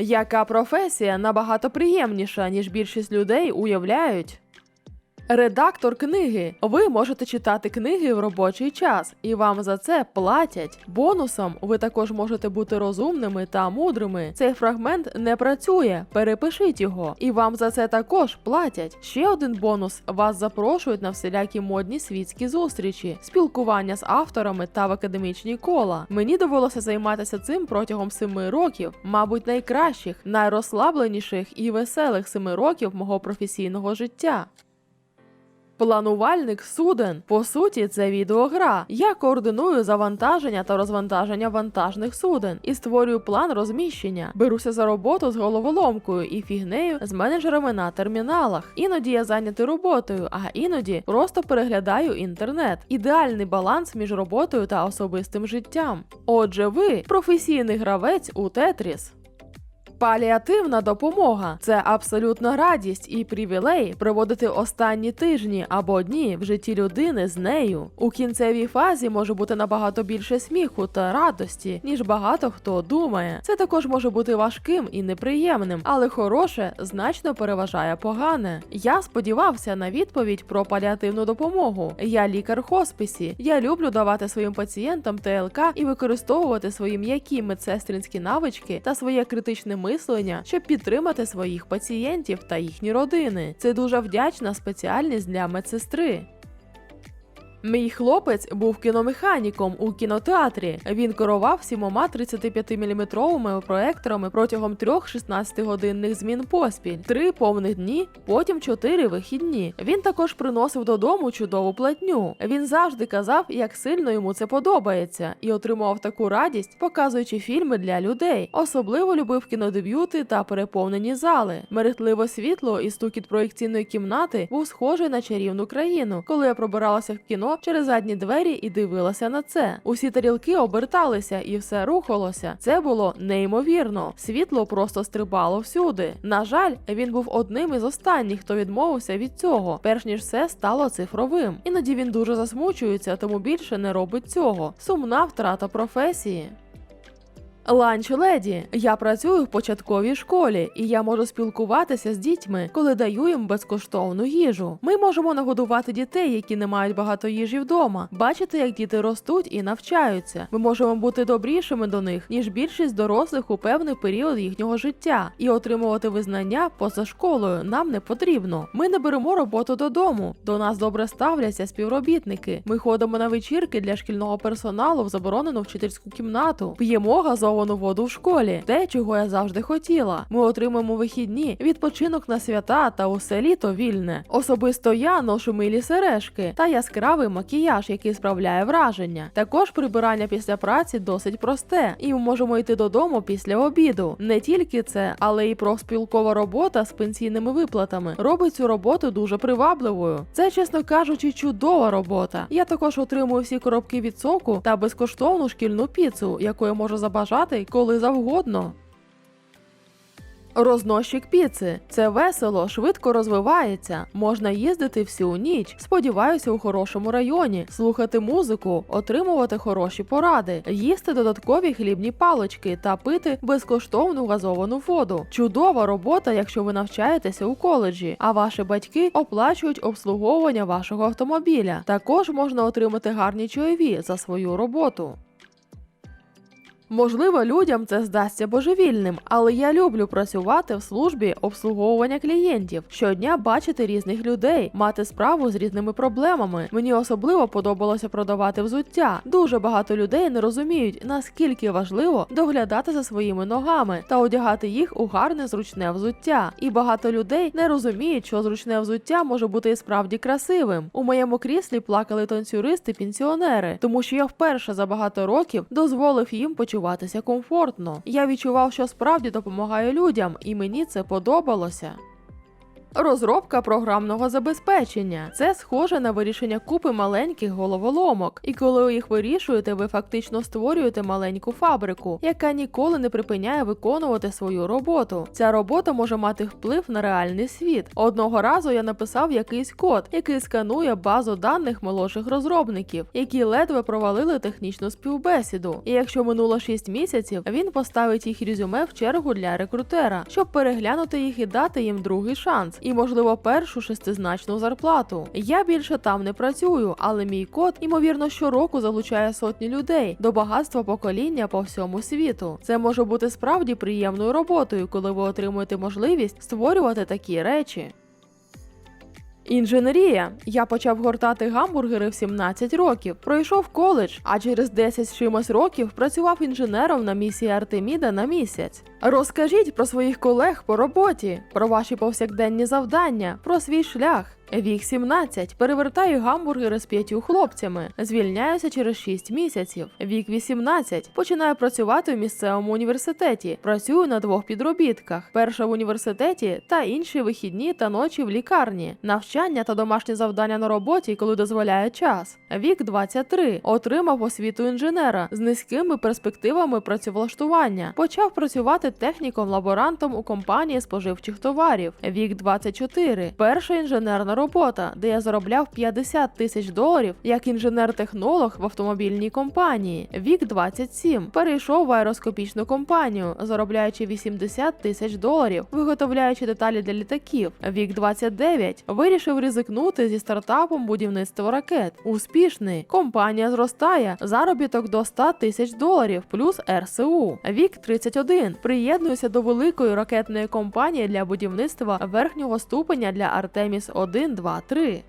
Яка професія набагато приємніша, ніж більшість людей уявляють? Редактор книги. Ви можете читати книги в робочий час, і вам за це платять. Бонусом ви також можете бути розумними та мудрими. Цей фрагмент не працює. Перепишіть його, і вам за це також платять. Ще один бонус: вас запрошують на всілякі модні світські зустрічі, спілкування з авторами та в академічні кола. Мені довелося займатися цим протягом семи років, мабуть, найкращих, найрозслабленіших і веселих семи років мого професійного життя. Планувальник суден. По суті, це відеогра. Я координую завантаження та розвантаження вантажних суден і створюю план розміщення. Беруся за роботу з головоломкою і фігнею з менеджерами на терміналах. Іноді я зайнятий роботою, а іноді просто переглядаю інтернет. Ідеальний баланс між роботою та особистим життям. Отже, ви професійний гравець у Тетріс. Паліативна допомога це абсолютна радість і привілей проводити останні тижні або дні в житті людини з нею. У кінцевій фазі може бути набагато більше сміху та радості, ніж багато хто думає. Це також може бути важким і неприємним, але хороше значно переважає погане. Я сподівався на відповідь про паліативну допомогу. Я лікар хосписі. Я люблю давати своїм пацієнтам ТЛК і використовувати свої м'які медсестринські навички та своє критичне мислення, щоб підтримати своїх пацієнтів та їхні родини. Це дуже вдячна спеціальність для медсестри. Мій хлопець був кіномеханіком у кінотеатрі. Він керував сімома 35-мм проекторами протягом трьох 16-годинних змін поспіль, три повних дні, потім чотири вихідні. Він також приносив додому чудову платню. Він завжди казав, як сильно йому це подобається, і отримував таку радість, показуючи фільми для людей. Особливо любив кінодеб'юти та переповнені зали. Мерехтливе світло і стукіт проєкційної кімнати був схожий на чарівну країну, коли я пробиралася в кіно через задні двері і дивилася на це. Усі тарілки оберталися і все рухалося. Це було неймовірно. Світло просто стрибало всюди. На жаль, він був одним із останніх, хто відмовився від цього, перш ніж все стало цифровим. Іноді він дуже засмучується, тому більше не робить цього. Сумна втрата професії. Ланч леді. Я працюю в початковій школі, і я можу спілкуватися з дітьми, коли даю їм безкоштовну їжу. Ми можемо нагодувати дітей, які не мають багато їжі вдома, бачити, як діти ростуть і навчаються. Ми можемо бути добрішими до них, ніж більшість дорослих у певний період їхнього життя, і отримувати визнання поза школою нам не потрібно. Ми не беремо роботу додому. До нас добре ставляться співробітники. Ми ходимо на вечірки для шкільного персоналу в заборонену вчительську кімнату, п'ємо газовану воду в школі, те, чого я завжди хотіла. Ми отримаємо вихідні, відпочинок на свята та усе літо вільне. Особисто я ношу милі сережки та яскравий макіяж, який справляє враження. Також прибирання після праці досить просте, і ми можемо йти додому після обіду. Не тільки це, але й профспілкова робота з пенсійними виплатами робить цю роботу дуже привабливою. Це, чесно кажучи, чудова робота. Я також отримую всі коробки від соку та безкоштовну шкільну піцу, яку я можу забажати коли завгодно. Рознощик піци це весело, швидко розвивається. Можна їздити всю ніч. Сподіваюся, у хорошому районі, слухати музику, отримувати хороші поради, їсти додаткові хлібні палички та пити безкоштовну газовану воду. Чудова робота, якщо ви навчаєтеся у коледжі, а ваші батьки оплачують обслуговування вашого автомобіля. Також можна отримати гарні чайові за свою роботу. Можливо, людям це здасться божевільним, але я люблю працювати в службі обслуговування клієнтів, щодня бачити різних людей, мати справу з різними проблемами. Мені особливо подобалося продавати взуття. Дуже багато людей не розуміють, наскільки важливо доглядати за своїми ногами та одягати їх у гарне зручне взуття. І багато людей не розуміють, що зручне взуття може бути і справді красивим. У моєму кріслі плакали танцюристи-пенсіонери, тому що я вперше за багато років дозволив їм почувати почуватися комфортно. Я відчував, що справді допомагаю людям, і мені це подобалося. Розробка програмного забезпечення це схоже на вирішення купи маленьких головоломок. І коли їх вирішуєте, ви фактично створюєте маленьку фабрику, яка ніколи не припиняє виконувати свою роботу. Ця робота може мати вплив на реальний світ. Одного разу я написав якийсь код, який сканує базу даних молодших розробників, які ледве провалили технічну співбесіду. І якщо минуло 6 місяців, він поставить їх резюме в чергу для рекрутера, щоб переглянути їх і дати їм другий шанс, і можливо першу шестизначну зарплату. Я більше там не працюю, але мій код ймовірно щороку залучає сотні людей до багатства покоління по всьому світу. Це може бути справді приємною роботою, коли ви отримуєте можливість створювати такі речі. Інженерія. Я почав гортати гамбургери в 17 років. Пройшов коледж, а через 10 з чимось років працював інженером на місії Артеміда на місяць. Розкажіть про своїх колег по роботі, про ваші повсякденні завдання, про свій шлях. Вік 17. Перевертаю гамбургери з п'ятью хлопцями. Звільняюся через 6 місяців. Вік 18. Починаю працювати в місцевому університеті. Працюю на двох підробітках: перша в університеті та інші вихідні та ночі в лікарні. Навчання та домашні завдання на роботі, коли дозволяє час. Вік 23. Отримав освіту інженера з низькими перспективами працевлаштування. Почав працювати техніком-лаборантом у компанії споживчих товарів. Вік 24. Перша інженерна робота, де я заробляв 50 тисяч доларів як інженер-технолог в автомобільній компанії. Вік 27. Перейшов в аероскопічну компанію, заробляючи 80 тисяч доларів, виготовляючи деталі для літаків. Вік 29. Вирішив ризикнути зі стартапом будівництва ракет. Успішний. Компанія зростає. Заробіток до 100 тисяч доларів плюс РСУ. Вік 31. Приєднуюся до великої ракетної компанії для будівництва верхнього ступеня для Артеміс 1, 2, 3.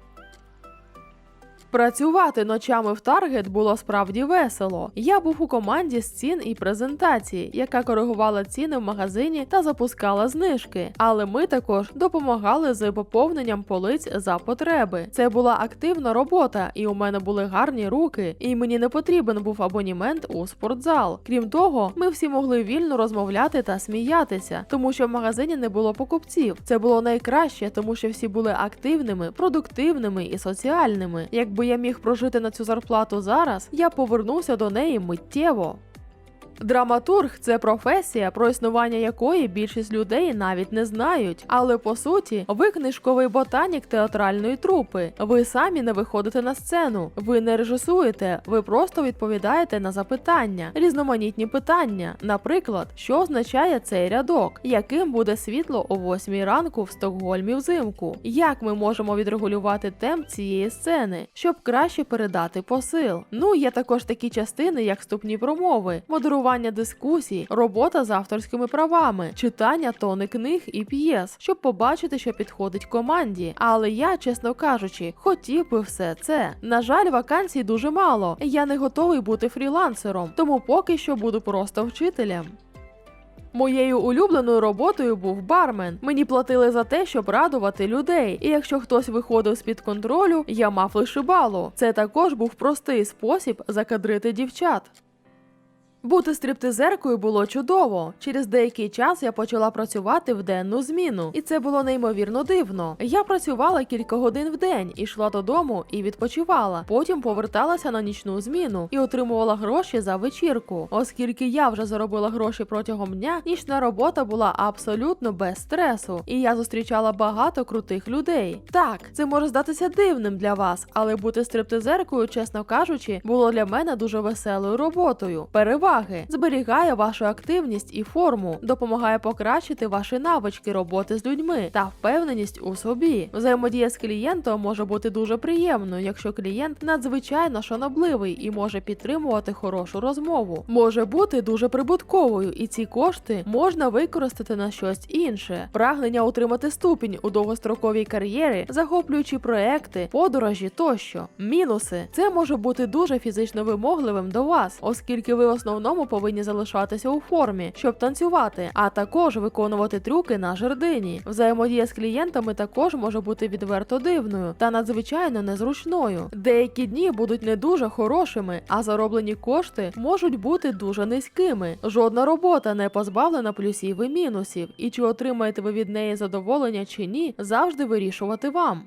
Працювати ночами в Таргет було справді весело. Я був у команді з цін і презентації, яка коригувала ціни в магазині та запускала знижки. Але ми також допомагали з поповненням полиць за потреби. Це була активна робота, і у мене були гарні руки, і мені не потрібен був абонімент у спортзал. Крім того, ми всі могли вільно розмовляти та сміятися, тому що в магазині не було покупців. Це було найкраще, тому що всі були активними, продуктивними і соціальними. Якби я міг прожити на цю зарплату зараз, я повернувся до неї миттєво. Драматург це професія, про існування якої більшість людей навіть не знають. Але по суті, ви книжковий ботанік театральної трупи. Ви самі не виходите на сцену, ви не режисуєте, ви просто відповідаєте на запитання, різноманітні питання. Наприклад, що означає цей рядок, яким буде світло о 8 ранку в Стокгольмі взимку? Як ми можемо відрегулювати темп цієї сцени, щоб краще передати посил? Ну є також такі частини, як вступні промови, модерування дискусій, робота з авторськими правами, читання тони книг і п'єс, щоб побачити, що підходить команді. Але я, чесно кажучи, хотів би все це. На жаль, вакансій дуже мало. Я не готовий бути фрілансером, тому поки що буду просто вчителем. Моєю улюбленою роботою був бармен. Мені платили за те, щоб радувати людей. І якщо хтось виходив з під контролю, я мав вишибалу. Це також був простий спосіб закадрити дівчат. Бути стриптизеркою було чудово. Через деякий час я почала працювати в денну зміну, і це було неймовірно дивно. Я працювала кілька годин в день, ішла додому і відпочивала. Потім поверталася на нічну зміну і отримувала гроші за вечірку. Оскільки я вже заробила гроші протягом дня, нічна робота була абсолютно без стресу, і я зустрічала багато крутих людей. Так, це може здатися дивним для вас, але бути стриптизеркою, чесно кажучи, було для мене дуже веселою роботою. Переваги зберігає вашу активність і форму, допомагає покращити ваші навички роботи з людьми та впевненість у собі. Взаємодія з клієнтом може бути дуже приємною, якщо клієнт надзвичайно шанобливий і може підтримувати хорошу розмову. Може бути дуже прибутковою, і ці кошти можна використати на щось інше. Прагнення отримати ступінь у довгостроковій кар'єрі, захоплюючи проекти, подорожі тощо. Мінуси це може бути дуже фізично вимогливим до вас, оскільки ви в основному повинні залишатися у формі, щоб танцювати, а також виконувати трюки на жердині. Взаємодія з клієнтами також може бути відверто дивною та надзвичайно незручною. Деякі дні будуть не дуже хорошими, а зароблені кошти можуть бути дуже низькими. Жодна робота не позбавлена плюсів і мінусів, і чи отримаєте ви від неї задоволення чи ні, завжди вирішувати вам.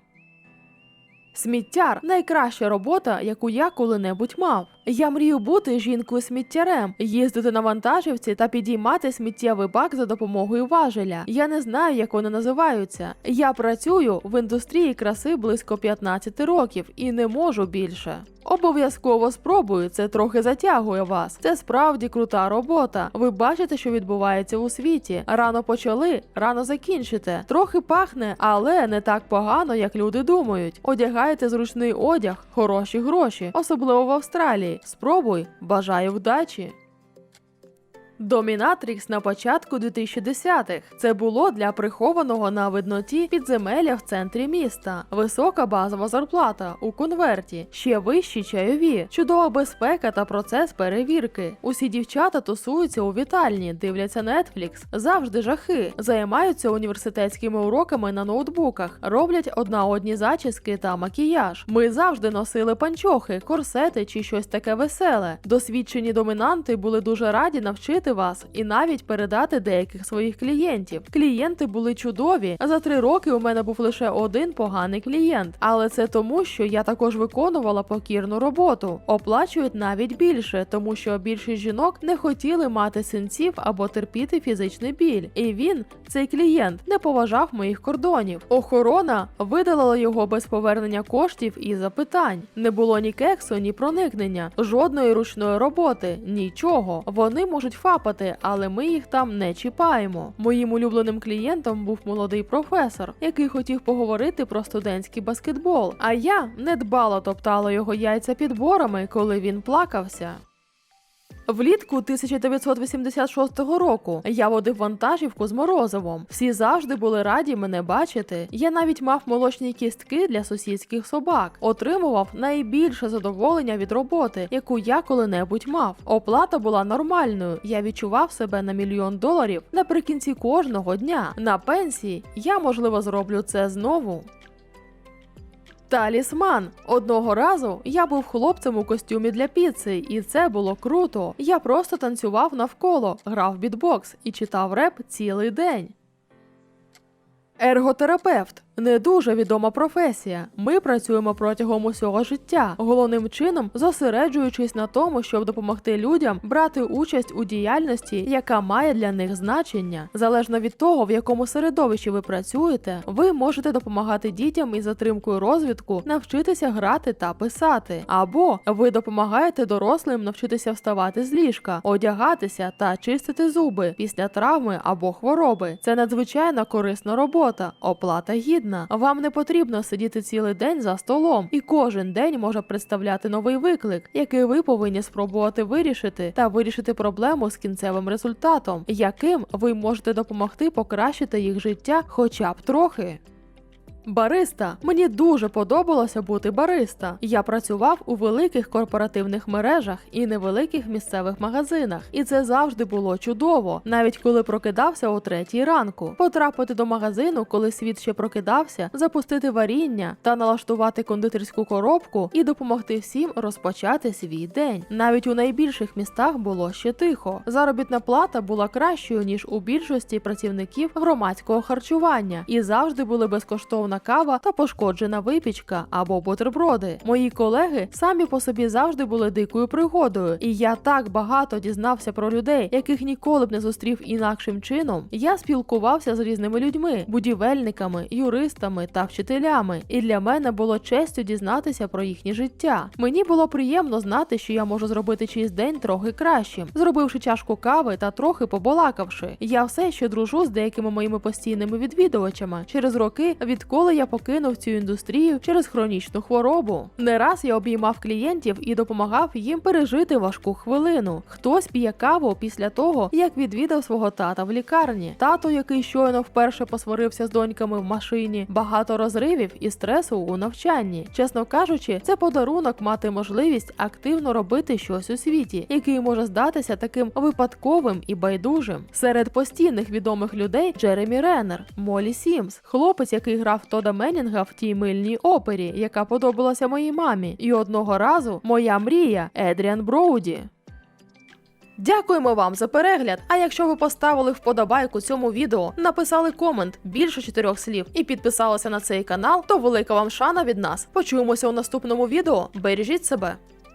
Сміттяр найкраща робота, яку я коли-небудь мав. Я мрію бути жінкою сміттярем, їздити на вантажівці та підіймати сміттєвий бак за допомогою важеля. Я не знаю, як вони називаються. Я працюю в індустрії краси близько 15 років і не можу більше. Обов'язково спробую, це трохи затягує вас. Це справді крута робота. Ви бачите, що відбувається у світі. Рано почали, рано закінчите. Трохи пахне, але не так погано, як люди думають. Одягаєте зручний одяг, хороші гроші, особливо в Австралії. Спробуй, бажаю вдачі. Домінатрікс на початку 2010-х. Це було для прихованого на видноті підземелля в центрі міста. Висока базова зарплата у конверті, ще вищі чайові, чудова безпека та процес перевірки. Усі дівчата тусуються у вітальні, дивляться Netflix, завжди жахи, займаються університетськими уроками на ноутбуках, роблять одна одні зачіски та макіяж. Ми завжди носили панчохи, корсети чи щось таке веселе. Досвідчені домінанти були дуже раді навчити вас і навіть передати деяких своїх клієнтів. Клієнти були чудові. За три роки у мене був лише один поганий клієнт, але це тому, що я також виконувала покірну роботу. Оплачують навіть більше, тому що більшість жінок не хотіли мати синців або терпіти фізичний біль. І він, цей клієнт, не поважав моїх кордонів. Охорона видалила його без повернення коштів і запитань. Не було ні кексу, ні проникнення, жодної ручної роботи, нічого. Вони можуть фапати, але ми їх там не чіпаємо. Моїм улюбленим клієнтом був молодий професор, який хотів поговорити про студентський баскетбол. А я недбало топтала його яйця підборами, коли він плакався. Влітку 1986 року я водив вантажівку з морозивом. Всі завжди були раді мене бачити. Я навіть мав молочні кістки для сусідських собак, отримував найбільше задоволення від роботи, яку я коли-небудь мав. Оплата була нормальною. Я відчував себе на мільйон доларів наприкінці кожного дня. На пенсії я можливо зроблю це знову. Талісман. Одного разу я був хлопцем у костюмі для піци, і це було круто. Я просто танцював навколо, грав бітбокс і читав реп цілий день. Ерготерапевт не дуже відома професія. Ми працюємо протягом усього життя, головним чином зосереджуючись на тому, щоб допомогти людям брати участь у діяльності, яка має для них значення. Залежно від того, в якому середовищі ви працюєте, ви можете допомагати дітям із затримкою розвитку навчитися грати та писати, або ви допомагаєте дорослим навчитися вставати з ліжка, одягатися та чистити зуби після травми або хвороби. Це надзвичайно корисна робота, оплата гідна. Вам не потрібно сидіти цілий день за столом, і кожен день може представляти новий виклик, який ви повинні спробувати вирішити та вирішити проблему з кінцевим результатом, яким ви можете допомогти покращити їх життя хоча б трохи. Бариста мені дуже подобалося бути бариста. Я працював у великих корпоративних мережах і невеликих місцевих магазинах, і це завжди було чудово, навіть коли прокидався о третій ранку. Потрапити до магазину, коли світ ще прокидався, запустити варіння та налаштувати кондитерську коробку і допомогти всім розпочати свій день. Навіть у найбільших містах було ще тихо. Заробітна плата була кращою ніж у більшості працівників громадського харчування, і завжди були безкоштовна кава та пошкоджена випічка або бутерброди. Мої колеги самі по собі завжди були дикою пригодою, і я так багато дізнався про людей, яких ніколи б не зустрів інакшим чином. Я спілкувався з різними людьми, будівельниками, юристами та вчителями. І для мене було честю дізнатися про їхнє життя. Мені було приємно знати, що я можу зробити чийсь день трохи кращим, зробивши чашку кави та трохи побалакавши. Я все ще дружу з деякими моїми постійними відвідувачами через роки, відколи відколи я покинув цю індустрію через хронічну хворобу. Не раз я обіймав клієнтів і допомагав їм пережити важку хвилину. Хтось п'є каву після того, як відвідав свого тата в лікарні. Тато, який щойно вперше посварився з доньками в машині, багато розривів і стресу у навчанні. Чесно кажучи, це подарунок мати можливість активно робити щось у світі, який може здатися таким випадковим і байдужим. Серед постійних відомих людей Джеремі Реннер, Молі Сімс, хлопець, який грав Тода Менінга в тій мильній опері, яка подобалася моїй мамі, і одного разу моя мрія Едріан Броуді. Дякуємо вам за перегляд. А якщо ви поставили вподобайку цьому відео, написали комент більше чотирьох слів і підписалися на цей канал, то велика вам шана від нас. Почуємося у наступному відео. Бережіть себе.